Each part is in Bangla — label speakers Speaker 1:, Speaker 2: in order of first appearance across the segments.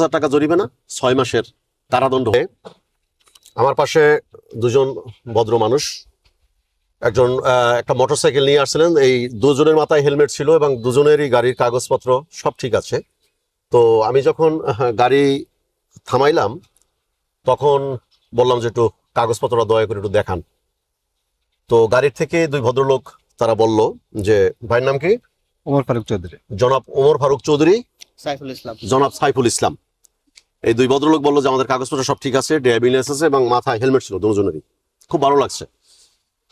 Speaker 1: হাজার টাকা জরিমানা ছয় মাসের কারাদণ্ড হয়ে আমার পাশে দুজন ভদ্র মানুষ। একজন একটা মোটরসাইকেল নিয়ে আসছিলেন। এই দুজনের মাথায় হেলমেট ছিল এবং দুজনেরই গাড়ির কাগজপত্র সব ঠিক আছে। তো আমি যখন গাড়ি থামাইলাম তখন বললাম যে একটু কাগজপত্রটা দয়া করে একটু দেখান। তো গাড়ির থেকে দুই ভদ্রলোক তারা বলল যে ভাইয়ের নাম কি?
Speaker 2: ওমর ফারুক চৌধুরী।
Speaker 1: জনাব ওমর ফারুক চৌধুরী।
Speaker 3: সাইফুল ইসলাম।
Speaker 1: জনাব সাইফুল ইসলাম। এই দুই ভদ্রলোক বলল যে, আমাদের কাগজপত্র সব ঠিক আছে, ড্রাইভিং লাইসেন্স এবং মাথায় হেলমেট ছিল দুজনেরই। খুব ভালো লাগছে।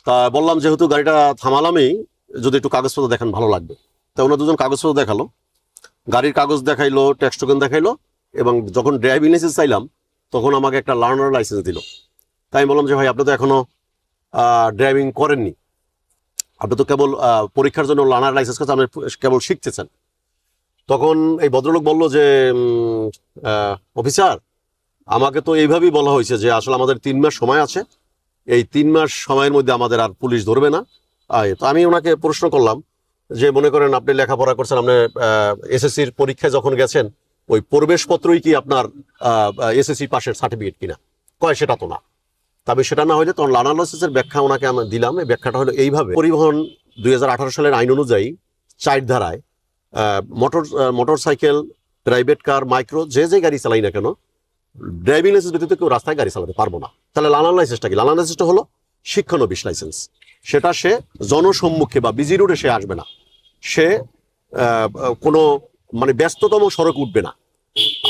Speaker 1: তা বললাম, যেহেতু গাড়িটা থামালামই, যদি একটু কাগজপত্র দেখান, ভালো লাগবে। তা ওনার দুজন কাগজপত্র দেখাল। গাড়ির কাগজ দেখাইলো, ট্যাক্স টোকেন দেখাইলো এবং যখন ড্রাইভিং লাইসেন্স চাইলাম, তখন আমাকে একটা লার্নার লাইসেন্স দিল। তাই আমি বললাম যে, ভাই, আপনি তো এখনও ড্রাইভিং করেননি। আপনি তো কেবল পরীক্ষার জন্য লার্নার লাইসেন্স করছেন আপনি কেবল শিখতেছেন। তখন এই ভদ্রলোক বলল যে অফিসার, আমাকে তো এইভাবেই বলা হয়েছে যে আসলে আমাদের তিন মাস সময় আছে। এই তিন মাস সময়ের মধ্যে আমাদের আর পুলিশ ধরবে না। তো আমি ওনাকে প্রশ্ন করলাম যে, মনে করেন আপনি লেখাপড়া করছেন, আপনি এসএসসির পরীক্ষায় যখন গেছেন, ওই প্রবেশপত্রই কি আপনার এসএসসি পাশের সার্টিফিকেট কিনা? কয়, সেটা তো না। তবে সেটা না হলে তখন লার্নার ব্যাখ্যা ওনাকে আমি দিলাম। এই ব্যাখ্যাটা হলো এইভাবে। পরিবহন দুই হাজার আঠারো সালের আইন অনুযায়ী চার ধারায় motor motorcycle private car micro যে যে গাড়ি চালাই না কেন ড্রাইভিং লাইসেন্স ব্যতীত কেউ রাস্তায় গাড়ি চালাতে পারব না। তাহলে লালান লাইসেন্সটা কি? লালান লাইসেন্সটা হলো শিক্ষানবিশ লাইসেন্স সেটা সে জনসম্মুখে বা বিজি রোডে সে আসবে না। সে কোনো মানে ব্যস্ততম সড়ক উঠবে না।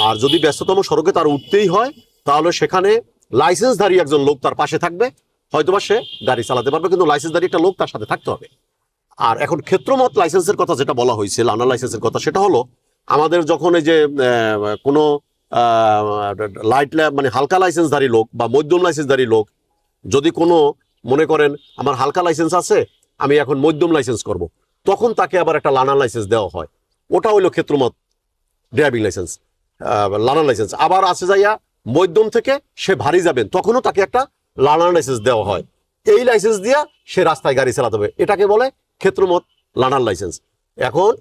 Speaker 1: আর যদি ব্যস্ততম সড়কে তার উঠতেই হয়, তাহলে সেখানে লাইসেন্সধারী একজন লোক তার পাশে থাকবে। হয়তোবা সে গাড়ি চালাতে পারবে, কিন্তু লাইসেন্সধারী একটা লোক তার সাথে থাকতে হবে। আর এখন ক্ষেত্রমত লাইসেন্সের কথা যেটা বলা হয়েছে লার্নার লাইসেন্সের কথা, সেটা হলো আমাদের যখন এই যে কোনো লাইট ল্যাব মানে হালকা লাইসেন্সধারী লোক বা মধ্যম লাইসেন্সধারী লোক যদি কোনো, মনে করেন আমার হালকা লাইসেন্স আছে, আমি এখন মধ্যম লাইসেন্স করব। তখন তাকে আবার একটা লার্নার লাইসেন্স দেওয়া হয়। ওটা হইল ক্ষেত্রমত ড্রাইভিং লাইসেন্স লার্নার লাইসেন্স আবার আছে যাইয়া মধ্যম থেকে সে ভারী যাবেন, তখনও তাকে একটা লার্নার লাইসেন্স দেওয়া হয়। এই লাইসেন্স দিয়া সে রাস্তায় গাড়ি চালাতে হবে। এটাকে বলে ক্ষেত্রমত লার্নার লাইসেন্স এখন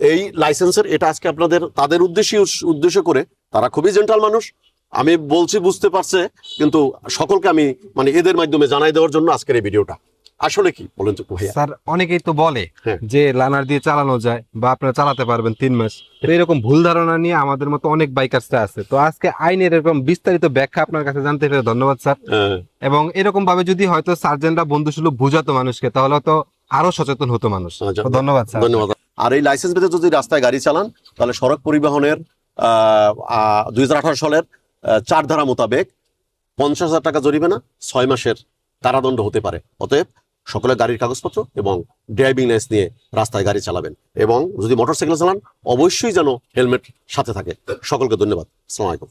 Speaker 1: এই লাইসেন্সের এটা আজকে আপনাদের তাদের উদ্দেশ্যে উদ্দেশ্য করে তারা খুবই জেন্টাল মানুষ। আমি বলছি বুঝতে পারছে কিন্তু সকলকে আমি মানে এদের মাধ্যমে জানাই দেওয়ার জন্য আজকের এই ভিডিওটা। আসলে কি বলেন তো ভাইয়া?
Speaker 2: স্যার অনেকেই তো বলে
Speaker 1: হ্যাঁ।
Speaker 2: যে লানার দিয়ে চালানো যায় বা আপনারা চালাতে পারবেন তিন মাস। তো এরকম ভুল ধারণা নিয়ে আমাদের মতো অনেক বাইকার্সরা আছে। তো আজকে আইনের এরকম বিস্তারিত ব্যাখ্যা আপনার কাছে জানতে পেরে ধন্যবাদ স্যার।
Speaker 1: হ্যাঁ,
Speaker 2: এবং এরকম ভাবে যদি হয়তো সার্জেনরা বন্ধু সুলভ বুঝাতো মানুষকে তাহলে তো আরও সচেতন হতো মানুষ।
Speaker 1: আচ্ছা,
Speaker 2: ধন্যবাদ
Speaker 1: ধন্যবাদ। আর এই লাইসেন্স পেতে যদি রাস্তায় গাড়ি চালান তাহলে সড়ক পরিবহনের দুই সালের চার ধারা মোতাবেক পঞ্চাশ হাজার টাকা জরিমানা ছয় মাসের কারাদণ্ড হতে পারে। অতএব সকলে গাড়ির কাগজপত্র এবং ড্রাইভিং লাইসেন্স নিয়ে রাস্তায় গাড়ি চালাবেন এবং যদি মোটরসাইকেল চালান অবশ্যই যেন হেলমেট সাথে থাকে। সকলকে ধন্যবাদ। আলাইকুম।